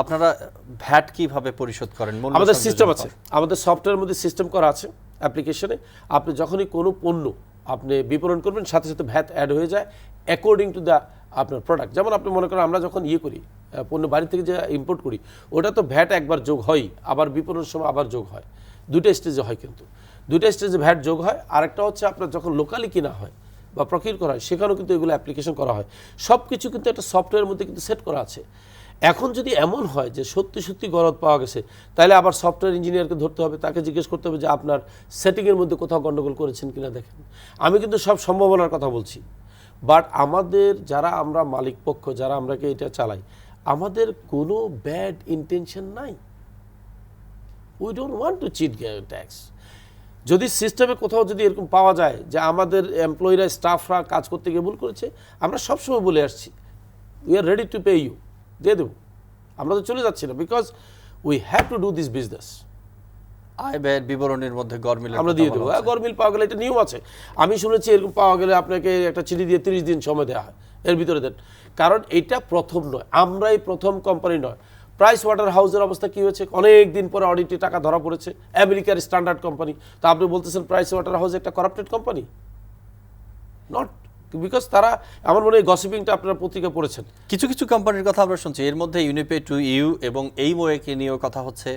আপনারা ভ্যাট কীভাবে পরিশোধ করেন? আমাদের সিস্টেম আছে। আমাদের সফটওয়্যারের মধ্যে সিস্টেম করা আছে অ্যাপ্লিকেশনে আপনি যখনই কোনো পণ্য আপনি বিপণন করবেন সাথে সাথে ভ্যাট অ্যাড হয়ে যায় অ্যাকর্ডিং টু দ্য আপনার প্রোডাক্ট যেমন আপনি মনে করেন আমরা যখন ইয়ে করি পণ্য বাড়ি থেকে যে ইম্পোর্ট করি ওটা তো ভ্যাট একবার যোগ হয় আবার বিপণনের সময় আবার যোগ হয়। দুটো স্টেজে হয় কিন্তু। দুটো স্টেজে ভ্যাট যোগ হয় আরেকটা হচ্ছে আপনার যখন লোকালি কিনা হয় বা প্রকিউর করা হয় সেখানেও কিন্তু এগুলো অ্যাপ্লিকেশন করা হয়। সব কিছু কিন্তু একটা সফটওয়্যারের মধ্যে কিন্তু সেট করা আছে। এখন যদি এমন হয় যে সত্যি সত্যি গরদ পাওয়া গেছে, তাহলে আবার সফটওয়্যার ইঞ্জিনিয়ারকে ধরতে হবে, তাকে জিজ্ঞেস করতে হবে যে আপনার সেটিংয়ের মধ্যে কোথাও গন্ডগোল করেছেন কিনা দেখেন। আমি কিন্তু সব সম্ভাবনার কথা বলছি। বাট আমাদের যারা আমরা মালিক পক্ষ যারা আমরাকে এটা চালাই, আমাদের কোনো ব্যাড ইন্টেনশন নাই। We don't want to cheat tax যদি সিস্টেমে কোথাও যদি এরকম পাওয়া যায় যে আমাদের এমপ্লয়িরা স্টাফরা কাজ করতে গিয়ে ভুল করেছে, আমরা সবসময় বলে আসছি we are ready to pay you দিয়ে দেবো আমরা তো চলে যাচ্ছি না because we have to do this business আয় ব্যয়ের বিবরণীর মধ্যে গরমিল আমরা দিয়ে দেবো। গরমিল পাওয়া গেলে এটা নিয়ম আছে। আমি শুনেছি এরকম পাওয়া গেলে আপনাকে একটা চিঠি দিয়ে তিরিশ দিন সময় দেওয়া হয়। এর ভিতরে দেন। কারণ এটা প্রথম নয়। আমরাই প্রথম কোম্পানি নয়। প্রাইস ওয়াটার হাউসের অবস্থা কী হয়েছে? অনেক দিন পরে অডিটে টাকা ধরা পড়েছে। আমেরিকার স্ট্যান্ডার্ড কোম্পানি তা আপনি বলতেছেন প্রাইস ওয়াটার হাউস একটা করাপ্টেড কোম্পানি নট বিকজ তারা আমার মনে হয় গসিপিংটা আপনারা পত্রিকা পড়েছেন। কিছু কিছু কোম্পানির কথা আমরা শুনছি। এর মধ্যে ইউনিপে টু ইউ এবং এই মোয়েকে নিয়েও কথা হচ্ছে।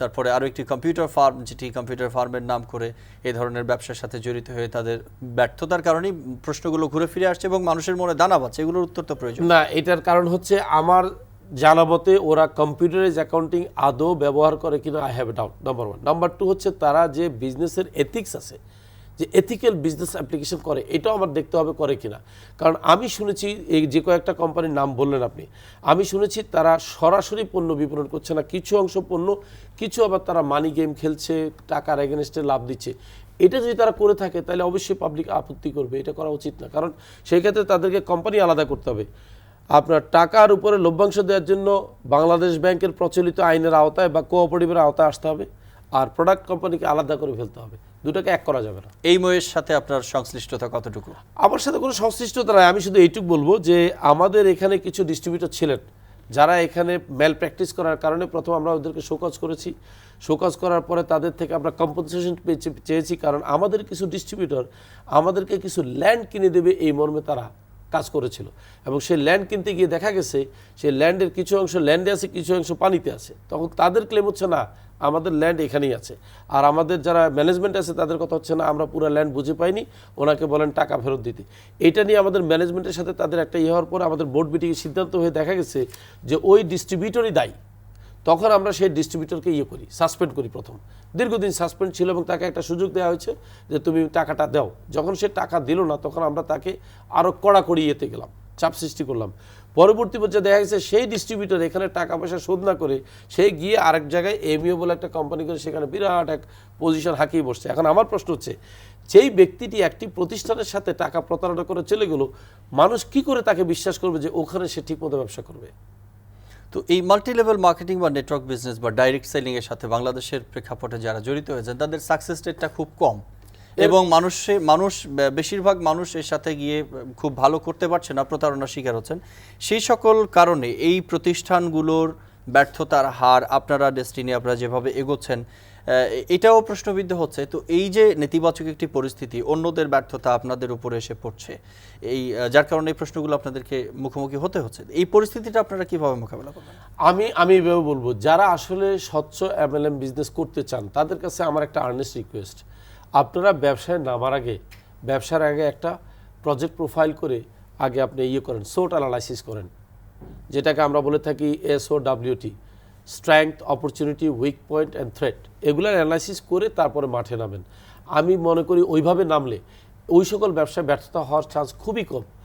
তারপরে আরও একটি কম্পিউটার ফার্ম যেটি কম্পিউটার ফার্মের নাম করে এই ধরনের ব্যবসার সাথে জড়িত হয়ে তাদের ব্যর্থতার কারণেই প্রশ্নগুলো ঘুরে ফিরে আসছে এবং মানুষের মনে দানা পাচ্ছে এগুলোর উত্তর তো প্রয়োজন। না এটার কারণ হচ্ছে আমার জানাবতে ওরা কম্পিউটারাইজ অ্যাকাউন্টিং আদৌ ব্যবহার করে কিনা I have doubt number one number two হচ্ছে তারা যে বিজনেসের এথিক্স আছে যে এথিক্যাল বিজনেস অ্যাপ্লিকেশন করে, এটাও আমার দেখতে হবে করে কিনা। কারণ আমি শুনেছি এই যে কয়েকটা কোম্পানির নাম বললেন আপনি, আমি শুনেছি তারা সরাসরি পণ্য বিপণন করছে না, কিছু অংশ পণ্য, কিছু আবার তারা মানি গেম খেলছে, টাকার এগেনস্টে লাভ দিচ্ছে। এটা যদি তারা করে থাকে, তাহলে অবশ্যই পাবলিক আপত্তি করবে, এটা করা উচিত না। কারণ সেই ক্ষেত্রে তাদেরকে কোম্পানি আলাদা করতে হবে। আপনার টাকার উপরে লভ্যাংশ দেওয়ার জন্য বাংলাদেশ ব্যাংকের প্রচলিত আইনের আওতায় বা কোঅপারেটিভের আওতায় আসতে হবে। আর প্রোডাক্ট কোম্পানিকে আলাদা করে ফেলতে হবে। দুটাকে এক করা যাবে না। এই মোয়ের সাথে আপনার সংশ্লিষ্টতা কতটুকু? আমার সাথে কোনো সংশ্লিষ্টতা নাই। আমি শুধু এইটুকু বলব যে আমাদের এখানে কিছু ডিস্ট্রিবিউটর ছিলেন যারা এখানে ম্যাল প্র্যাকটিস করার কারণে প্রথম আমরা ওদেরকে শোকজ করেছি। শোকজ করার পরে তাদের থেকে আমরা কম্পনসেশন চেয়েছি। কারণ আমাদের কিছু ডিস্ট্রিবিউটর আমাদেরকে কিছু ল্যান্ড কিনে দেবে এই মর্মে তারা কাজ করেছিল। এবং সেই ল্যান্ড কিনতে গিয়ে দেখা গেছে সেই ল্যান্ডের কিছু অংশ ল্যান্ডে আছে, কিছু অংশ পানিতে আছে। তখন তাদের ক্লেম হচ্ছে, না, আমাদের ল্যান্ড এখানেই আছে। আর আমাদের যারা ম্যানেজমেন্ট আছে, তাদের কথা হচ্ছে, না, আমরা পুরো ল্যান্ড বুঝে পাইনি। ওনাকে বলেন টাকা ফেরত দিতে। এটা নিয়ে আমাদের ম্যানেজমেন্টের সাথে তাদের একটা ইয়ে হওয়ার পর আমাদের বোর্ড মিটিংয়ে সিদ্ধান্ত হয়ে দেখা গেছে যে, ওই ডিস্ট্রিবিউটরই দায়ী। তখন আমরা সেই ডিস্ট্রিবিউটরকে ইয়ে করি সাসপেন্ড করি প্রথম। দীর্ঘদিন সাসপেন্ড ছিল এবং তাকে একটা সুযোগ দেওয়া হয়েছে যে তুমি টাকাটা দাও। যখন সে টাকা দিল না, তখন আমরা তাকে আরও কড়াকড়ি ইয়েতে গেলাম, চাপ সৃষ্টি করলাম। পরবর্তী পর্যায়ে দেখা গেছে সেই ডিস্ট্রিবিউটর এখানে টাকা পয়সা শোধ না করে সে গিয়ে আরেক জায়গায় এমইও বলে একটা কোম্পানি করে সেখানে বিরাট এক পজিশন হাঁকিয়ে বসছে। এখন আমার প্রশ্ন হচ্ছে, যেই ব্যক্তিটি একটি প্রতিষ্ঠানের সাথে টাকা প্রতারণা করে চলে গেল, মানুষ কি করে তাকে বিশ্বাস করবে যে ওখানে সে ঠিকমতো ব্যবসা করবে? তো এই মাল্টি লেভেল মার্কেটিং বা নেটওয়ার্ক বিজনেস বা ডাইরেক্ট সেলিং এর সাথে বাংলাদেশের প্রেক্ষাপটে যারা জড়িত হয়েছেন তাদের সাকসেস রেটটা খুব কম। এবং মানুষে মানুষ বেশিরভাগ মানুষ এর সাথে গিয়ে খুব ভালো করতে পারছে না প্রতারণার শিকার হচ্ছেন। সেই সকল কারণে এই প্রতিষ্ঠানগুলোর ব্যর্থতার হার আপনারা ডেস্টিনি আপনারা যেভাবে এগোচ্ছেন এটাও প্রশ্নবিদ্ধ হচ্ছে। তো এই যে নেতিবাচক একটি পরিস্থিতি, অন্যদের ব্যর্থতা আপনাদের উপরে এসে পড়ছে, এই যার কারণে এই প্রশ্নগুলো আপনাদেরকে মুখোমুখি হতে হচ্ছে, এই পরিস্থিতিটা আপনারা কীভাবে মোকাবেলা করবেন? আমি আমি এভাবে বলব, যারা আসলে স্বচ্ছ এমএলএম বিজনেস করতে চান, তাদের কাছে আমার একটা আর্নেস্ট রিকোয়েস্ট আপনারা ব্যবসায় নামার আগে, ব্যবসার আগে একটা প্রজেক্ট প্রোফাইল করে আগে আপনি ইয়ে করেন সোট অ্যানালাইসিস করেন, যেটাকে আমরা বলে থাকি S O W T strength opportunity weak point and threat এগুলোর অ্যানালাইসিস করে তারপরে মাঠে নামেন। আমি মনে করি ওইভাবে নামলে ওই সকল ব্যবসায় ব্যর্থতা হওয়ার চান্স খুবই কম।